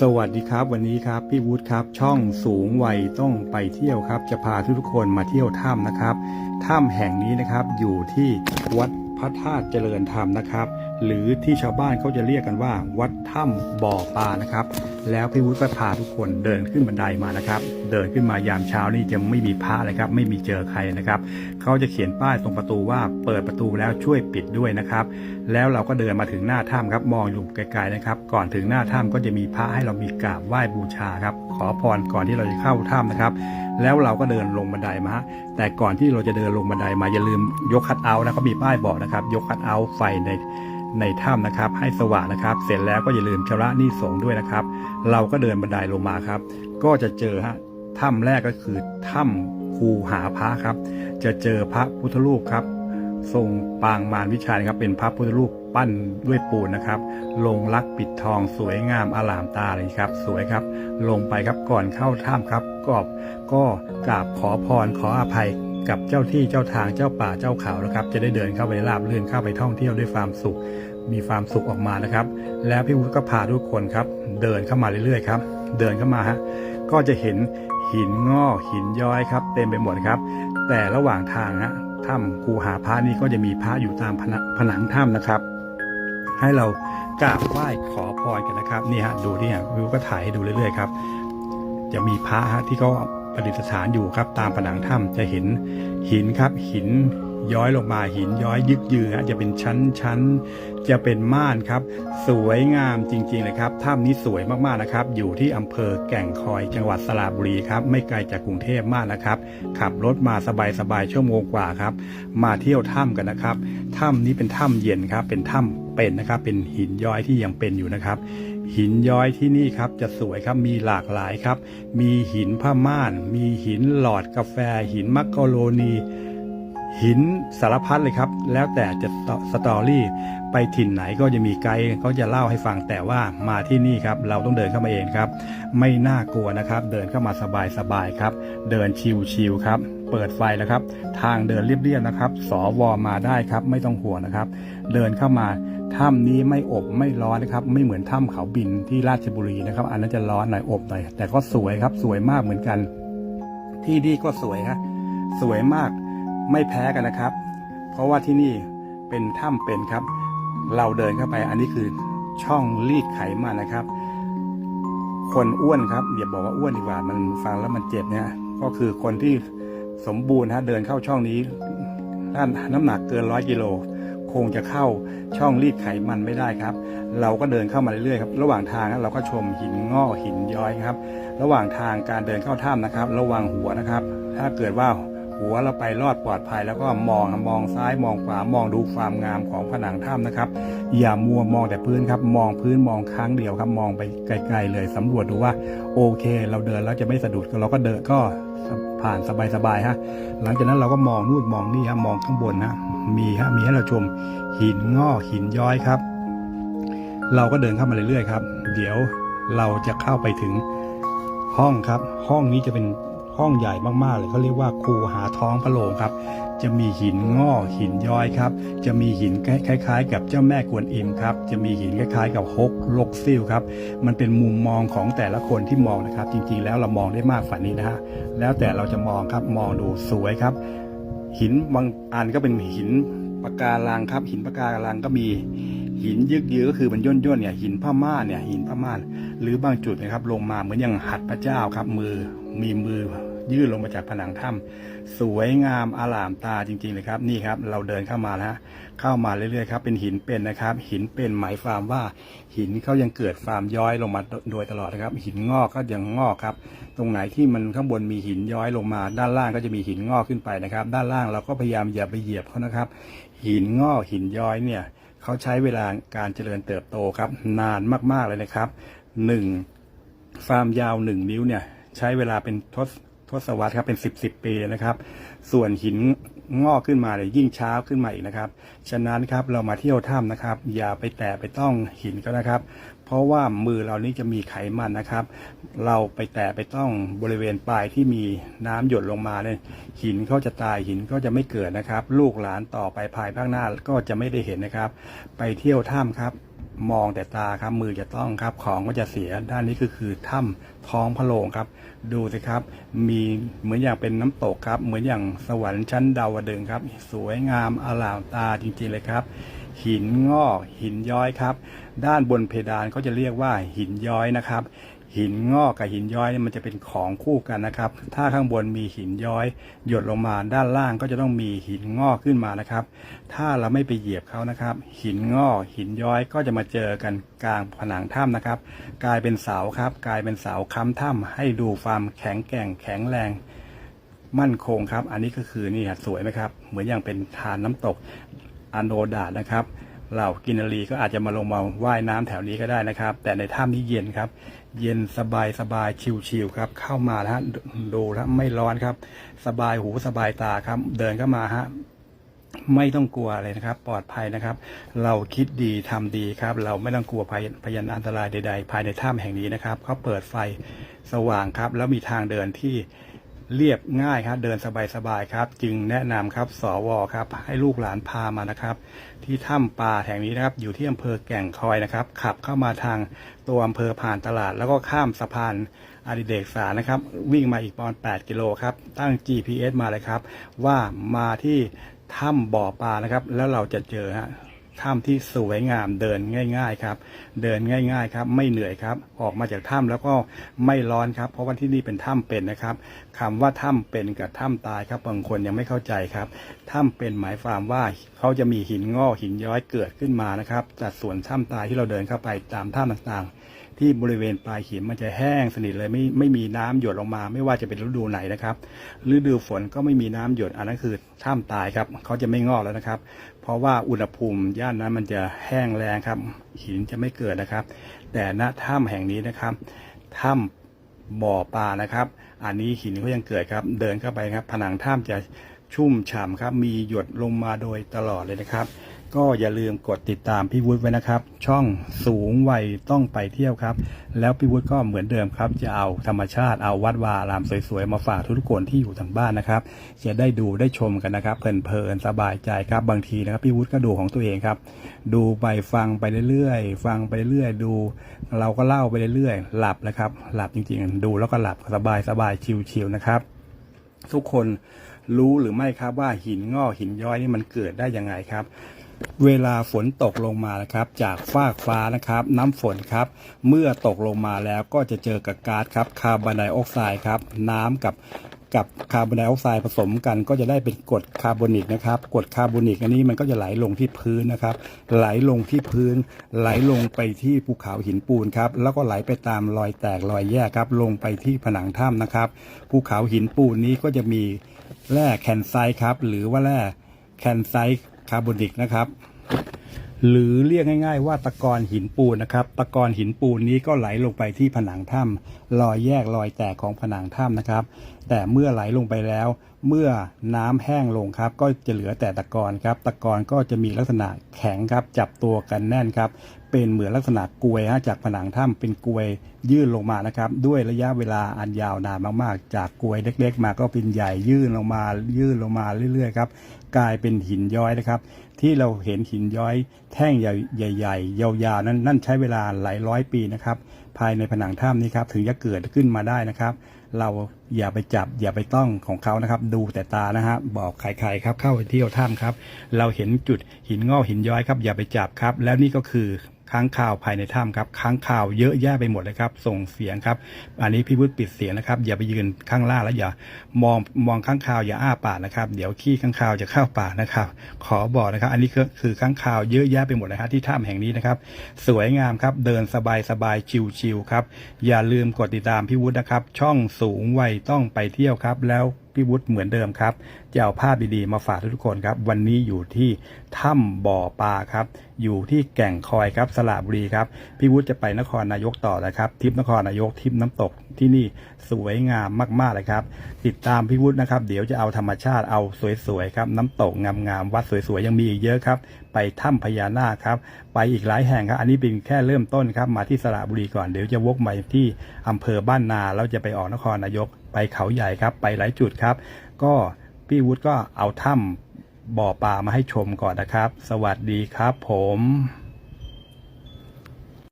สวัสดีครับ วันนี้ครับพี่วุฒิครับ ช่องสูงวัยต้องไปเที่ยวครับ จะพาทุกๆคนมาเที่ยวถ้ำนะครับถ้ำแห่งนี้นะครับอยู่ที่วัดพระธาตุเจริญธรรมนะครับ หรือที่ชาวบ้านเขาจะเรียกกันว่า วัดถ้ำบ่อปลานะครับ แล้วพี่วุฒิก็พาทุกคนเดินขึ้นบันไดมานะครับ เดินขึ้นมายามเช้านี่จะไม่มีพระเลยครับ ไม่มีเจอใครนะครับเขาจะเขียนป้ายตรงประตูว่าเปิดประตูแล้วช่วยปิดด้วยนะครับ แล้วเราก็เดินมาถึงหน้าถ้ำครับ มองอยู่ไกลๆนะครับ ก่อนถึงหน้าถ้ำก็จะมีพระให้เรามีกราบไหว้บูชาครับ ขอพรก่อนที่เราจะเข้าถ้ำนะครับ แล้วเราก็เดินลงบันไดมาแต่ก่อนที่เราจะเดินลงบันไดมาอย่าลืมยกคัดเอาท์นะเขามีป้ายบอกนะครับ ยกคัดเอาท์ไฟใน ในถ้ำนะครับ ให้สว่างนะครับ เสร็จแล้วก็อย่าลืมชำระหนี้สงด้วยนะครับ เราก็เดินบันไดลงมาครับ ก็จะเจอฮะถ้ำแรกก็คือถ้ำคูหาพระครับ จะเจอพระพุทธรูปครับ ทรงปางมารวิชัยครับ เป็นพระพุทธรูปปั้นด้วยปูนนะครับ ลงลักปิดทองสวยงามอลามตาเลยครับ สวยครับ ลงไปครับก่อนเข้าถ้ำครับ ก็ก็กราบขอพรขออภัย กับเจ้าที่เจ้าทางเจ้าป่าเจ้าเขานะครับ จะได้เดินเข้าไปราบรื่นเข้าไปท่องเที่ยวด้วยความสุข มีความสุขออกมานะครับ แล้วพี่วุฒิก็พาทุกคนครับ เดินเข้ามาเรื่อยๆครับ เดินเข้ามาฮะก็จะเห็นหินงอกหินย้อยครับ เต็มไปหมดครับ แต่ระหว่างทางฮะถ้ำคูหาพระนี่ก็จะมีพระอยู่ตามผนังผนังถ้ำนะครับ ให้เรากราบไหว้ขอพรกันนะครับนี่ฮะดูที่ฮะวิวก็ถ่ายให้ดูเรื่อยๆครับจะมีพระฮะที่เขา ประดิษฐานอยู่ครับ ตามผนังถ้ำจะเห็นหินครับ หินย้อยลงมาหินย้อยยึกยือฮะจะเป็นชั้นชั้นจะเป็นม่านครับ สวยงามจริงๆเลยครับถ้ำนี้สวยมากๆนะครับ อยู่ที่อำเภอแก่งคอยจังหวัดสระบุรีครับไม่ไกลจากกรุงเทพมากนะครับ ขับรถมาสบายๆชั่วโมงกว่าครับ มาเที่ยวถ้ำกันนะครับถ้ำนี้เป็นถ้ำเย็นครับ เป็นถ้ำเป็นนะครับ เป็นหินย้อยที่ยังเป็นอยู่นะครับ หินย้อยที่นี่ครับจะสวยครับมีหลากหลายครับ มีหินผ้าม่าน มีหินหลอดกาแฟ หินมักกะโรนี หินสารพัดเลยครับ แล้วแต่จะสตอรี่ไปถิ่นไหนก็จะมีไกด์เขาจะเล่าให้ฟังแต่ว่ามาที่นี่ครับ เราต้องเดินเข้ามาเองครับ ไม่น่ากลัวนะครับ เดินเข้ามาสบายๆครับ เดินชิวๆครับ เปิดไฟแล้วครับ ทางเดินเรียบๆนะครับ สวมาได้ครับไม่ต้องห่วงนะครับ เดินเข้ามาถ้ำนี้ไม่อบไม่ร้อนนะครับ ไม่เหมือนถ้ำเขาบินที่ราชบุรีนะครับ อันนั้นจะร้อนหน่อยอบหน่อยแต่ก็สวยครับสวยมากเหมือนกัน ที่นี่ก็สวยครับสวยมากไม่แพ้กันนะครับ เพราะว่าที่นี่เป็นถ้ำเป็นครับ เราเดินเข้าไปอันนี้คือช่องรีดไขมันนะครับ คนอ้วนครับอย่าบอกว่าอ้วนดีกว่ามันฟังแล้วมันเจ็บเนี่ยก็คือคนที่ สมบูรณ์ฮะเดินเข้าช่องนี้ถ้าน้ำหนักเกินร้อยกิโลคงจะเข้าช่องรีดไขมันไม่ได้ครับ เราก็เดินเข้ามาเรื่อยๆครับระหว่างทางเราก็ชมหินงอกหินย้อยครับ ระหว่างทางการเดินเข้าถ้ำนะครับ ระวังหัวนะครับ ถ้าเกิดว่าหัวเราไปรอดปลอดภัย แล้วก็มองมองซ้ายมองขวามองดูความงามของผนังถ้ำนะครับ อย่ามัวมองแต่พื้นครับ มองพื้นมองครั้งเดียวครับ มองไปไกลๆเลยสำรวจดูว่า โอเค เราเดินแล้วจะไม่สะดุดเราก็เดินก็ผ่านสบายๆฮะ หลังจากนั้นเราก็มองนู่นมองนี่ฮะมองข้างบนนะมีฮะมีให้เราชมหินงอกหินย้อยครับ เราก็เดินเข้ามาเรื่อยๆครับ เดี๋ยวเราจะเข้าไปถึงห้องครับ ห้องนี้จะเป็นห้องใหญ่มากๆเลยเขาเรียกว่าครูหาท้องพระโรงครับ จะมีหินงอกหินย้อยครับ จะมีหินคล้าย ๆ กับเจ้าแม่กวนอิมครับ จะมีหินคล้าย ๆ กับฮกลกซิลครับ มันเป็นมุมมองของแต่ละคนที่มองนะครับ จริงๆ แล้วเรามองได้มากฝันนี้นะฮะแล้วแต่เราจะมองครับมองดูสวยครับ หินบางอันก็เป็นหินปะการังครับ หินปะการังก็มี หินยึกยือก็คือมันย่นย่นๆเนี่ยหินผ้าม่าเนี่ยหินผ้าม่าหรือบางจุดนะครับลงมาเหมือนอย่างหัดพระเจ้าครับมือมีมือยื่นลงมาจากผนังถ้ำสวยงามอลามตาจริงๆเลยครับนี่ครับ เราเดินเข้ามาแล้วฮะเข้ามาเรื่อยๆครับเป็นหินเป็นนะครับ หินเป็นหมายความว่า หินเขายังเกิดความย้อยลงมาโดยตลอดนะครับ หินงอกก็ยังงอกครับ ตรงไหนที่มันข้างบนมีหินย้อยลงมา ด้านล่างก็จะมีหินงอกขึ้นไปนะครับ ด้านล่างเราก็พยายามอย่าไปเหยียบเขานะครับ หินงอกหินย้อยเนี่ย เขาใช้เวลาการเจริญเติบโตครับ นานมากๆเลยนะครับหนึ่งความยาวหนึ่งนิ้วเนี่ย ใช้เวลาเป็นทศทศวรรษครับเป็นสิบสิบปีนะครับ ส่วนหิน งอกขึ้นมาเนี่ยยิ่งช้าขึ้นมาอีกนะครับ ฉะนั้นครับเรามาเที่ยวถ้ำนะครับ อย่าไปแตะไปต้องหินก็นะครับ เพราะว่ามือเรานี่จะมีไขมันนะครับ เราไปแตะไปต้องบริเวณปลายที่มีน้ำหยดลงมาเนี่ยหินก็จะตายหินก็จะไม่เกิดนะครับ ลูกหลานต่อไปภายภาคหน้าก็จะไม่ได้เห็นนะครับ ไปเที่ยวถ้ำครับ มองแต่ตาครับมือจะต้องครับ ของก็จะเสียด้านนี้ก็คือถ้ำท้องพระโรงครับ ดูสิครับ มีเหมือนอย่างเป็นน้ำตกครับ เหมือนอย่างสวรรค์ชั้นดาวดึงครับ สวยงามอลามตาจริงๆเลยครับ หินงอกหินย้อยครับ ด้านบนเพดานเขาจะเรียกว่าหินย้อยนะครับ หินงอกกับหินย้อยเนี่ยมันจะเป็นของคู่กันนะครับ ถ้าข้างบนมีหินย้อย หยดลงมาด้านล่างก็จะต้องมีหินงอกขึ้นมานะครับ ถ้าเราไม่ไปเหยียบเขานะครับ หินงอกหินย้อยก็จะมาเจอกันกลางผนังถ้ำนะครับ กลายเป็นเสาครับ กลายเป็นเสาค้ำถ้ำให้ดูความแข็งแกร่งแข็งแรงมั่นคงครับ อันนี้ก็คือนี่สวยไหมครับ เหมือนอย่างเป็นทานน้ำตกอันโดดาดนะครับ เหล่ากินรีก็อาจจะมาลงมาว่ายน้ำแถวนี้ก็ได้นะครับ แต่ในถ้ำนี้เย็นครับ เย็นสบายสบายชิวๆครับ เข้ามาฮะดูแล้วไม่ร้อนครับ สบายหูสบายตาครับ เดินเข้ามาฮะไม่ต้องกลัวเลยนะครับ ปลอดภัยนะครับ เราคิดดีทำดีครับ เราไม่ต้องกลัวภัยพยันอันตรายใด ๆ ภายในถ้ำแห่งนี้นะครับเขาเปิดไฟสว่างครับ แล้วมีทางเดินที่ เรียบง่ายครับเดินสบายๆครับ จึงแนะนำครับสวครับ ให้ลูกหลานพามานะครับ ที่ถ้ำป่าแห่งนี้นะครับ อยู่ที่อำเภอแก่งคอยนะครับ ขับเข้ามาทางตัวอำเภอผ่านตลาด แล้วก็ข้ามสะพานอดิเดกสารนะครับ วิ่งมาอีกประมาณ 8 กิโลครับ ตั้ง GPS มาเลยครับ ว่ามาที่ถ้ำบ่อปลานะครับ แล้วเราจะเจอฮะ ถ้ำที่สวยงามเดินง่าย ๆ ครับ เดินง่าย ๆ ครับ ไม่เหนื่อยครับ ออกมาจากถ้ำแล้วก็ไม่ร้อนครับ เพราะว่าที่นี่เป็นถ้ำเป็นนะครับคำว่าถ้ำเป็นกับถ้ำตายครับบางคนยังไม่เข้าใจครับถ้ำเป็นหมายความว่าเขาจะมีหินงอกหินย้อยเกิดขึ้นมานะครับแต่ส่วนถ้ำตายที่เราเดินเข้าไปตามถ้ำต่างๆ ที่บริเวณปลายหินมันจะแห้งสนิทเลยไม่ไม่มีน้ำหยดลงมา ไม่ว่าจะเป็นฤดูไหนนะครับฤดูฝนก็ไม่มีน้ำหยดอันนั้นคือถ้ำตายครับเขาจะไม่งอกแล้วนะครับ เพราะว่าอุณหภูมิย่านนั้นมันจะแห้งแรงครับ หินจะไม่เกิดนะครับ แต่ณถ้ำแห่งนี้นะครับถ้ำบ่อปลานะครับ อันนี้หินก็ยังเกิดครับ เดินเข้าไปครับ ผนังถ้ำจะชุ่มฉ่ำครับ มีหยดลงมาโดยตลอดเลยนะครับ ก็อย่าลืมกดติดตามพี่วุฒิไว้นะครับ ช่องสูงวัยต้องไปเที่ยวครับ แล้วพี่วุฒิก็เหมือนเดิมครับ จะเอาธรรมชาติเอาวัดวาอารามสวยๆมาฝากทุกคนที่อยู่ทางบ้านนะครับ จะได้ดูได้ชมกันนะครับเพลินๆสบายใจครับบางทีนะครับพี่วุฒิก็ดูของตัวเองครับ ดูไปฟังไปเรื่อยๆฟังไปเรื่อยๆดู เราก็เล่าไปเรื่อยๆหลับแล้วครับ หลับจริงๆ ดูแล้วก็หลับสบายสบายๆชิวๆนะครับ ทุกคนรู้หรือไม่ครับว่าหินงอกหินย้อยนี่มันเกิดได้ยังไงครับ เวลาฝนตกลงมานะครับ จากฟากฟ้านะครับ น้ำฝนครับ เมื่อตกลงมาแล้วก็จะเจอกับก๊าซครับคาร์บอนไดออกไซด์ครับ น้ำกับกับคาร์บอนไดออกไซด์ผสมกันก็จะได้เป็นกรดคาร์บอนิกนะครับกรดคาร์บอนิกอันนี้มันก็จะไหลลงที่พื้นนะครับ ไหลลงที่พื้น ไหลลงไปที่ภูเขาหินปูนครับแล้วก็ไหลไปตามรอยแตกรอยแยกครับ ลงไปที่ผนังถ้ำนะครับภูเขาหินปูนนี้ก็จะมีแร่แคนไซต์ครับ หรือว่าแร่แคนไซต์าร์บอนิกนะครับ หรือเรียกง่าย ๆ ว่าตะกอนหินปูนนะครับ ตะกอนหินปูนนี้ก็ไหลลงไปที่ผนังถ้ำรอยแยกรอยแตกของผนังถ้ำนะครับ แต่เมื่อไหลลงไปแล้ว เมื่อน้ำแห้งลงครับ ก็จะเหลือแต่ตะกอนครับ ตะกอนก็จะมีลักษณะแข็งครับ จับตัวกันแน่นครับ เป็นเหมือนลักษณะกลวยฮะจากผนังถ้ำเป็นกลวยยื่นลงมานะครับ ด้วยระยะเวลาอันยาวนานมากๆ จากกลวยเล็ก ๆ มาก็เป็นใหญ่ยื่นลงมา ยื่นลงมาเรื่อยๆครับ กลายเป็นหินย้อยนะครับ ที่เราเห็นหินย้อยแท่งใหญ่ๆยาวๆนั้นนั่นใช้เวลาหลายร้อยปีนะครับ ภายในผนังถ้ำนี้ครับถึงจะเกิดขึ้นมาได้นะครับ เราอย่าไปจับอย่าไปต้องของเขานะครับ ดูแต่ตานะฮะบอกใครๆครับเข้าไปเที่ยวถ้ำครับ เราเห็นจุดหินงอกหินย้อยครับ อย่าไปจับครับ แล้วนี่ก็คือ ค้างคาวภายในถ้ำครับค้างคาวเยอะแยะไปหมดเลยครับ ส่งเสียงครับ อันนี้พี่วุฒิปิดเสียงนะครับ อย่าไปยืนข้างล่างแล้วอย่ามองมองข้างคาวอย่าอ้าปากนะครับ เดี๋ยวขี้ข้างคาวจะเข้าปากนะครับ ขอบอกนะครับ อันนี้คือคือข้างคาวเยอะแยะไปหมดเลยครับที่ถ้ำแห่งนี้นะครับ สวยงามครับเดินสบายสบายชิวๆครับ อย่าลืมกดติดตามพี่วุฒินะครับ ช่องสูงวัยต้องไปเที่ยวครับแล้ว พี่วุฒิเหมือนเดิมครับจะเอาภาพดีๆมาฝากทุกคนครับ วันนี้อยู่ที่ถ้ำบ่อปลาครับ อยู่ที่แก่งคอยครับสระบุรีครับพี่วุฒิจะไปนครนายกต่อนะครับทริปนครนายกทริปน้ำตกที่นี่สวยงามมากๆเลยครับ ติดตามพี่วุฒินะครับ เดี๋ยวจะเอาธรรมชาติเอาสวยๆครับ น้ำตกงามๆวัดสวยๆยังมีอีกเยอะครับ ไปถ้ำพญานาคครับ ไปอีกหลายแห่งครับ อันนี้เป็นแค่เริ่มต้นครับมาที่สระบุรีก่อนเดี๋ยวจะวกไปที่อำเภอบ้านนาแล้วจะไปออกนครนายก ไปเขาใหญ่ครับไปหลายจุดครับ ก็พี่วุฒิก็เอาถ้ำบ่อปลามาให้ชมก่อนนะครับ สวัสดีครับผม